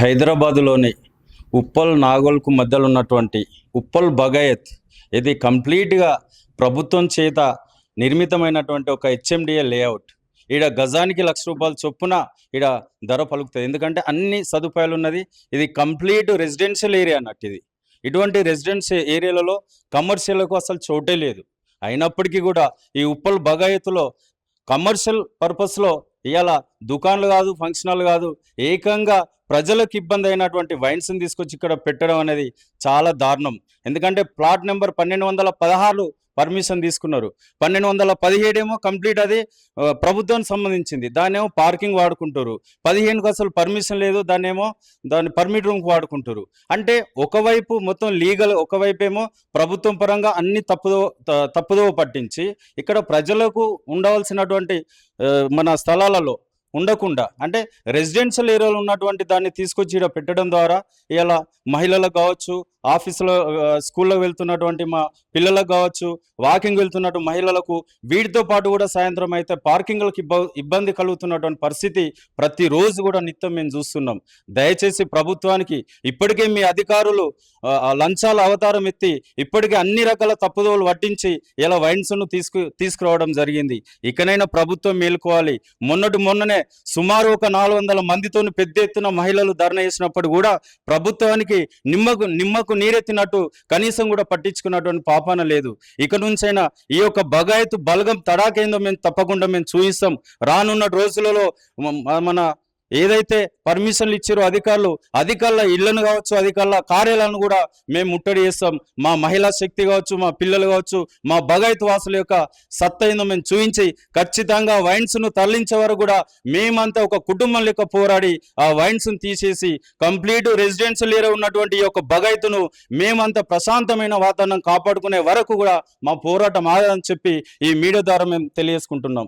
హైదరాబాదులోని ఉప్పల్ నాగోల్కు మధ్యలో ఉన్నటువంటి ఉప్పల్ బగాయత్ ఇది కంప్లీట్గా ప్రభుత్వం చేత నిర్మితమైనటువంటి ఒక హెచ్ఎండిఏ లేఅవుట్. ఈడ గజానికి లక్ష రూపాయలు చొప్పున ఈడ ధర పలుకుతుంది. ఎందుకంటే అన్ని సదుపాయాలు ఉన్నది. ఇది కంప్లీట్ రెసిడెన్షియల్ ఏరియా అన్నట్టు ఇది. ఇటువంటి రెసిడెన్షియల్ ఏరియాలలో కమర్షియల్కు అసలు చోటే లేదు. అయినప్పటికీ కూడా ఈ ఉప్పల్ బగాయత్లో కమర్షియల్ పర్పస్లో ఇవాళ దుకాన్లు కాదు ఫంక్షనల్ కాదు ఏకంగా ప్రజలకు ఇబ్బంది అయినటువంటి వైన్స్ని తీసుకొచ్చి ఇక్కడ పెట్టడం అనేది చాలా దారుణం. ఎందుకంటే ప్లాట్ నెంబర్ పన్నెండు వందల పదహారు పర్మిషన్ తీసుకున్నారు. పన్నెండు వందల పదిహేడేమో కంప్లీట్ అది ప్రభుత్వానికి సంబంధించింది. దాన్నేమో పార్కింగ్ వాడుకుంటారు. పదిహేనుకి అసలు పర్మిషన్ లేదు దాన్నేమో దాన్ని పర్మిట్ రూమ్కి వాడుకుంటారు. అంటే ఒకవైపు మొత్తం లీగల్ ఒకవైపేమో ప్రభుత్వం పరంగా అన్ని తప్పుదో త- తప్పుదోవ పట్టించి ఇక్కడ ప్రజలకు ఉండవలసినటువంటి మన స్థలాలలో ఉండకుండా అంటే రెసిడెన్షియల్ ఏరియాలో ఉన్నటువంటి దాన్ని తీసుకొచ్చి ఇక్కడ పెట్టడం ద్వారా ఇలా మహిళలకు కావచ్చు ఆఫీసులో స్కూల్లో వెళ్తున్నటువంటి మా పిల్లలకు కావచ్చు వాకింగ్ వెళ్తున్నట్టు మహిళలకు వీటితో పాటు కూడా సాయంత్రం అయితే పార్కింగ్లకు ఇబ్బంది కలుగుతున్నటువంటి పరిస్థితి ప్రతిరోజు కూడా నిత్యం మేము చూస్తున్నాం. దయచేసి ప్రభుత్వానికి ఇప్పటికే మీ అధికారులు లంచాల అవతారం ఎత్తి ఇప్పటికే అన్ని రకాల తప్పుదోలు పట్టించి ఇలా వైన్స్ను తీసుకు తీసుకురావడం జరిగింది. ఇకనైనా ప్రభుత్వం మేలుకోవాలి. మొన్నటి మొన్ననే సుమారు ఒక నాలుగు వందల మందితో పెద్ద ఎత్తున మహిళలు ధర్నా చేసినప్పుడు కూడా ప్రభుత్వానికి నిమ్మకు నిమ్మకు నీరెత్తినట్టు కనీసం కూడా పట్టించుకున్నటువంటి పాపాన లేదు. ఇక నుంచైనా ఈ యొక్క బగాయతు బలగం తడాకేందో మేము తప్పకుండా మేము చూపిస్తాం రానున్న రోజులలో మన ఏదైతే పర్మిషన్లు ఇచ్చారో అధికారులు అధికారుల ఇళ్ళను కావచ్చు అధికారుల కార్యాలయాలను కూడా మేము ముట్టడి చేస్తాం. మా మహిళా శక్తి కావచ్చు మా పిల్లలు కావచ్చు మా బగైత్ వాసుల యొక్క సత్తా మేము చూపించి ఖచ్చితంగా వైన్స్ను తరలించే వరకు కూడా మేమంతా ఒక కుటుంబం లెక్క పోరాడి ఆ వైన్స్ను తీసేసి కంప్లీట్ రెసిడెన్షియల్ ఏరియా ఉన్నటువంటి ఈ యొక్క బగైతును మేమంతా ప్రశాంతమైన వాతావరణం కాపాడుకునే వరకు కూడా మా పోరాటం ఆగదని చెప్పి ఈ మీడియా ద్వారా మేము తెలియజేసుకుంటున్నాం.